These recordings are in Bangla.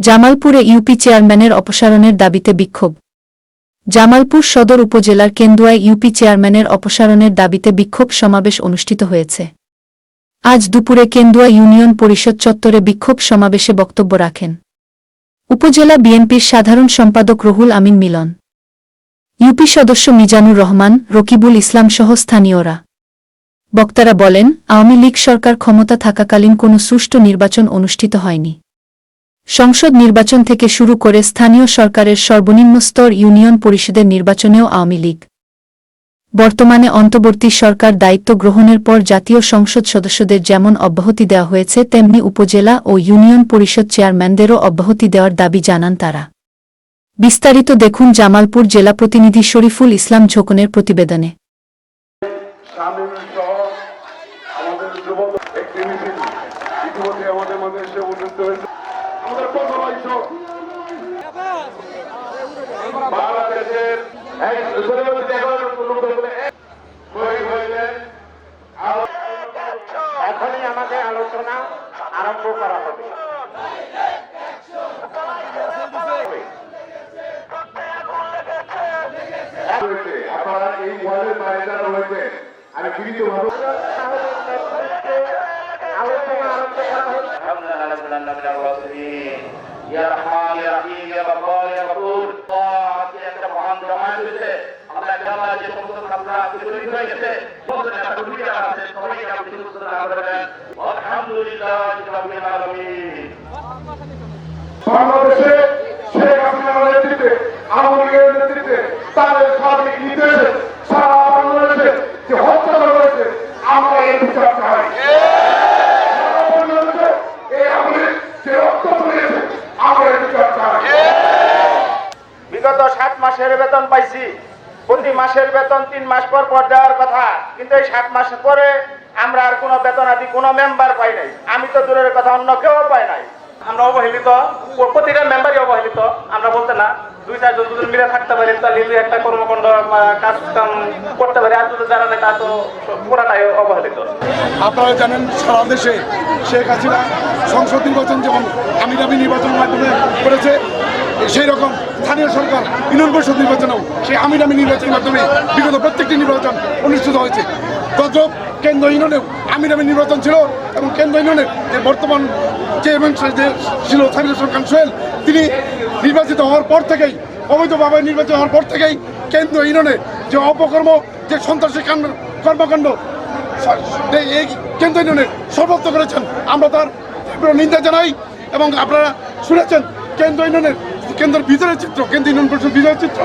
জামালপুরে ইউপি চেয়ারম্যানের অপসারণের দাবিতে বিক্ষোভ। জামালপুর সদর উপজেলার কেন্দুয়ায় ইউপি চেয়ারম্যানের অপসারণের দাবিতে বিক্ষোভ সমাবেশ অনুষ্ঠিত হয়েছে। আজ দুপুরে কেন্দুয়া ইউনিয়ন পরিষদ চত্বরে বিক্ষোভ সমাবেশে বক্তব্য রাখেন। উপজেলা বিএনপির সাধারণ সম্পাদক রহুল আমিন মিলন। ইউপি সদস্য মিজানুর রহমান, রকিবুল ইসলাম সহ স্থানীয়রা। বক্তারা বলেন, আওয়ামী লীগ সরকার ক্ষমতা থাকাকালীন কোনো সুষ্ঠু নির্বাচন অনুষ্ঠিত হয়নি। সংসদ নির্বাচন থেকে শুরু করে স্থানীয় সরকারের সর্বনিম্ন স্তর ইউনিয়ন পরিষদের নির্বাচনেও আওয়ামী লীগ। বর্তমানে অন্তর্বর্তী সরকার দায়িত্ব গ্রহণের পর জাতীয় সংসদ সদস্যদের যেমন অব্যাহতি দেওয়া হয়েছে, তেমনি উপজেলা ও ইউনিয়ন পরিষদ চেয়ারম্যানদেরও অব্যাহতি দেওয়ার দাবি জানান তারা। বিস্তারিত দেখুন জামালপুর জেলা প্রতিনিধি শরীফুল ইসলাম ঝোকনের প্রতিবেদনে। আলোচনা আরম্ভ করা হবে। আপনারা আমি বিনীতভাবে আলোচনা করা হবে। الحمد لله رب العالمين الرحيم يا رحمن يا رحيم يا غفار يا غفور আজকে একটা মহান জমায়েত হয়েছে আমরা জানা যে সমস্ত ছাত্ররা আজকে শহীদ হয়ে গেছে সমস্ত নেতা কর্মীরা আছে সবাইকে আপনি সুস্থ রাখবেন আলহামদুলিল্লাহ রাব্বিল আলামিন বাংলাদেশে শেখ হাসিনার নেতৃত্বে আওয়ামী লীগের নেতৃত্বে তাদের সার্বিক নির্দেশে সারা বাংলাদেশে যে হত্যা করা হয়েছে আমরা এই বিচার চাই বিগত সাত মাসের বেতন পাইছি। প্রতি মাসের বেতন তিন মাস পর পর দেওয়ার কথা। কিন্তু এই সাত মাস পরে আমরা আর কোনো বেতন আদি কোনো মেম্বার পাই নাই। আমি তো দূরের কথা, অন্য কেউ পাই নাই। আমরা অবহেলিত প্রতিটা মেম্বারই অবহেলিত। আমরা বলতে না, দুই চারজন দুজন মিলে থাকতে পারি তাহলে একটা কর্মকাণ্ড কাজ কাম করতে পারি। আর যদি যারা নেই তা তো পুরাটাই অবহেলিত। আপনারা জানেন, সারা দেশে শেখ হাসিনা সংসদ নির্বাচন যেমন আমি দাবি নির্বাচনের মাধ্যমে করেছে সেই রকম স্থানীয় সরকার, ইউনিয়ন পরিষদ নির্বাচনেও সেই আমি নির্বাচনের মাধ্যমে বিগত প্রত্যেকটি নির্বাচন অনুষ্ঠিত হয়েছে। গত কেন্দ্র ইউনিয়নেও আমি নির্বাচন ছিল এবং কেন্দ্র ইউনিয়নের যে বর্তমান এবং যে ছিল স্থানীয় সরকার সোহেল, তিনি নির্বাচিত হওয়ার পর থেকেই, অবৈধভাবে নির্বাচিত হওয়ার পর থেকেই কেন্দ্র ইউনিয়নে যে অপকর্ম, যে সন্ত্রাসী কাণ্ড, কর্মকাণ্ড, এই কেন্দ্র ইউনিয়নের সর্বত্র করেছেন। আমরা তার নিন্দা জানাই এবং আপনারা শুনেছেন, কেন্দ্র ইউনিয়নের কেন্দ্রের ভিতরের চিত্র কেন্দ্র ইউনিয়ন পরিষদ ভিতরের চিত্র।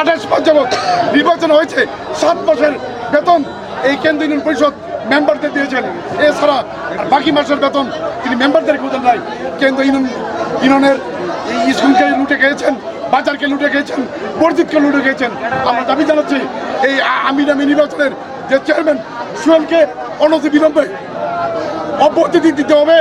আঠাশ মাস যাবৎ নির্বাচন হয়েছে, সাত মাসের বেতন এই কেন্দ্র ইউনিয়ন পরিষদ মেম্বারদের দিয়েছেন। এছাড়া বাকি মাসের বেতন তিনি মেম্বারদের খোঁজেন নাই। কেন্দ্র ইউনিয়ন, ইউনিয়নের স্কুলকে লুটে খেয়েছেন, বাজারকে লুটে খেয়েছেন, বর্জিতকে লুটে খেয়েছেন। আমরা দাবি জানাচ্ছি, এই আমির আমি নির্বাচনের যে চেয়ারম্যান সুয়েলকে অনতি বিলম্বে অব্যাহতি দিতে হবে।